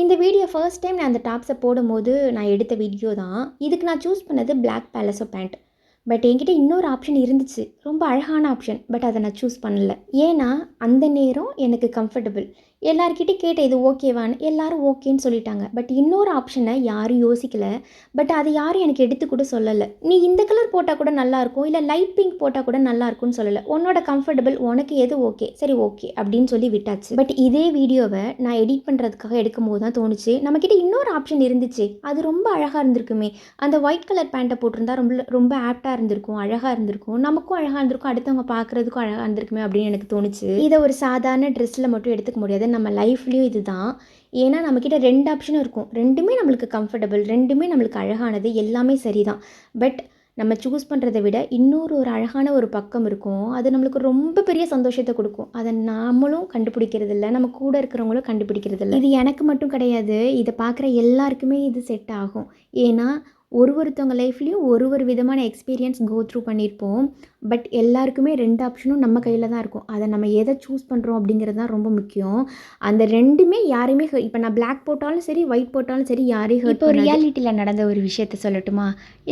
இந்த video first time நான் அந்த டாப்ஸை போடும்போது நான் எடுத்த வீடியோ தான். இதுக்கு நான் சூஸ் பண்ணது பிளாக் பேலஸோ பேண்ட் பட் என்கிட்ட இன்னொரு ஆப்ஷன் இருந்துச்சு. ரொம்ப அழகான ஆப்ஷன் பட் அதை நான் சூஸ் பண்ணல. ஏன்னா அந்த நேரம் எனக்கு கம்ஃபர்டபுள் எல்லார்கிட்டே கேட்டேன் இது ஓகேவான்னு எல்லாரும் ஓகேன்னு சொல்லிட்டாங்க. பட் இன்னொரு ஆப்ஷனை யாரும் யோசிக்கல. பட் அது யாரும் எனக்கு எடுத்து கூட சொல்லலை. நீ இந்த கலர் போட்டால் கூட நல்லாயிருக்கும் இல்லை லைட் பிங்க் போட்டால் கூட நல்லா இருக்கும்னு சொல்லலை. உன்னோட கம்ஃபர்டபுள் உனக்கு எது ஓகே சரி ஓகே அப்படின்னு சொல்லி விட்டாச்சு. பட் இதே வீடியோவை நான் எடிட் பண்ணுறதுக்காக எடுக்கும் போது தான் தோணுச்சு. நம்மக்கிட்ட இன்னொரு ஆப்ஷன் இருந்துச்சு. அது ரொம்ப அழகாக இருந்திருக்குமே. அந்த ஒயிட் கலர் பேண்ட்டை போட்டிருந்தா ரொம்ப ரொம்ப ஆப்டாக இருந்திருக்கும் அழகாக இருந்திருக்கும். நமக்கும் அழகாக இருந்திருக்கும். அடுத்தவங்க பார்க்குறதுக்கும் அழகாக இருந்திருக்குமே அப்படின்னு எனக்கு தோணுச்சு. இதை ஒரு சாதாரண ட்ரெஸ்ஸில் மட்டும் எடுத்துக்க முடியாது. நம்ம லைஃப்லேயும் இதுதான். ஏன்னா நம்மக்கிட்ட ரெண்டு ஆப்ஷனும் இருக்கும். ரெண்டுமே நம்மளுக்கு கம்ஃபர்டபுள் ரெண்டுமே நம்மளுக்கு அழகானது. எல்லாமே சரிதான். பட் நம்ம சூஸ் பண்ணுறதை விட இன்னொரு ஒரு அழகான ஒரு பக்கம் இருக்கும். அது நம்மளுக்கு ரொம்ப பெரிய சந்தோஷத்தை கொடுக்கும். அதை நாமளும் கண்டுபிடிக்கிறது இல்லை நம்ம கூட இருக்கிறவங்களும் கண்டுபிடிக்கிறது இல்லை இது எனக்கு மட்டும் கிடையாது. இதை பார்க்குற எல்லாருக்குமே இது செட் ஆகும். ஏன்னா ஒரு ஒருத்தவங்க லைஃப்லேயும் ஒரு ஒரு விதமான எக்ஸ்பீரியன்ஸ் கோ த்ரூ பண்ணியிருப்போம் பட் எல்லாருக்குமே ரெண்டு ஆப்ஷனும் நம்ம கையில் தான் இருக்கும். அதை நம்ம எதை சூஸ் பண்ணுறோம் அப்படிங்கிறது தான் ரொம்ப முக்கியம். அந்த ரெண்டுமே யாரையுமே இப்போ நான் Black போட்டாலும் சரி ஒயிட் போட்டாலும் சரி யாரையும் இப்போ ரியாலிட்டியில் நடந்த ஒரு விஷயத்த சொல்லட்டுமா?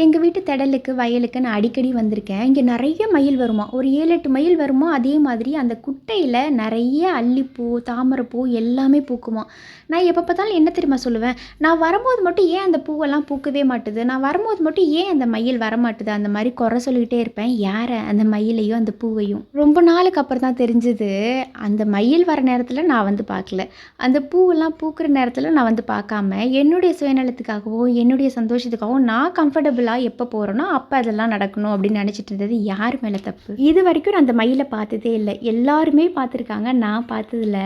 எங்கள் வீட்டு திடலுக்கு வயலுக்கு நான் அடிக்கடி வந்திருக்கேன். இங்கே நிறைய மயில் வருமா? ஒரு ஏழு எட்டு மயில் வருமா? அதே மாதிரி அந்த குட்டையில் நிறைய அல்லிப்பூ தாமரைப்பூ எல்லாமே பூக்குமா? நான் எப்போ பார்த்தாலும் என்ன தெரியுமா சொல்லுவேன்? நான் வரும்போது மட்டும் ஏன் அந்த பூவெல்லாம் பூக்கவே மாட்டுது? நான் வரும்போது மட்டும் ஏன் அந்த மயில் வரமாட்டுது? அந்த மாதிரி குறை சொல்லிகிட்டே இருப்பேன். யாரை? அந்த மயிலையும் அந்த பூவையும். ரொம்ப நாளுக்கு அப்புறம் தான் தெரிஞ்சுது. அந்த மயில் வர நேரத்தில் நான் வந்து பார்க்கல. அந்த பூவெல்லாம் பூக்கிற நேரத்தில் நான் வந்து பார்க்காம என்னுடைய சுயநலத்துக்காகவோ என்னுடைய சந்தோஷத்துக்காகவோ நான் கம்ஃபர்டபுளாக எப்போ போகிறேனோ அப்போ அதெல்லாம் நடக்கணும் அப்படின்னு நினச்சிட்டு இருந்தது. யார் மேலே தப்பு? இது வரைக்கும் நான் அந்த மயிலை பார்த்ததே இல்லை. எல்லாருமே பார்த்துருக்காங்க. நான் பார்த்ததில்ல.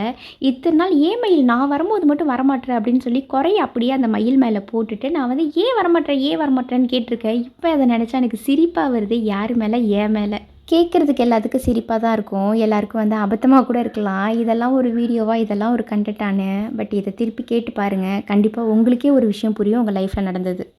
இத்தனை நாள் ஏன் மயில்? நான் வரும்போது மட்டும் வரமாட்டேன் அப்படின்னு சொல்லி குறைய அப்படியே அந்த மயில் மேலே போட்டுட்டு நான் வந்து ஏன் வரமாட்டேன் ஏன் வரமாட்டேன்னு கேட்டிருக்கேன் இப்போ அதை நினச்சா எனக்கு சிரிப்பாக வருது. யார் மேலே? ஏன் மேலே. கேட்குறதுக்கு எல்லாத்துக்கும் சிரிப்பாக தான் இருக்கும். எல்லாருக்கும் வந்து அபத்தமாக கூட இருக்கலாம். இதெல்லாம் ஒரு வீடியோவாக இதெல்லாம் ஒரு கண்டென்ட்டானு பட் இதை திருப்பி கேட்டு பாருங்கள் கண்டிப்பாக உங்களுக்கே ஒரு விஷயம் புரியும். உங்கள் லைஃப்பில் நடந்தது.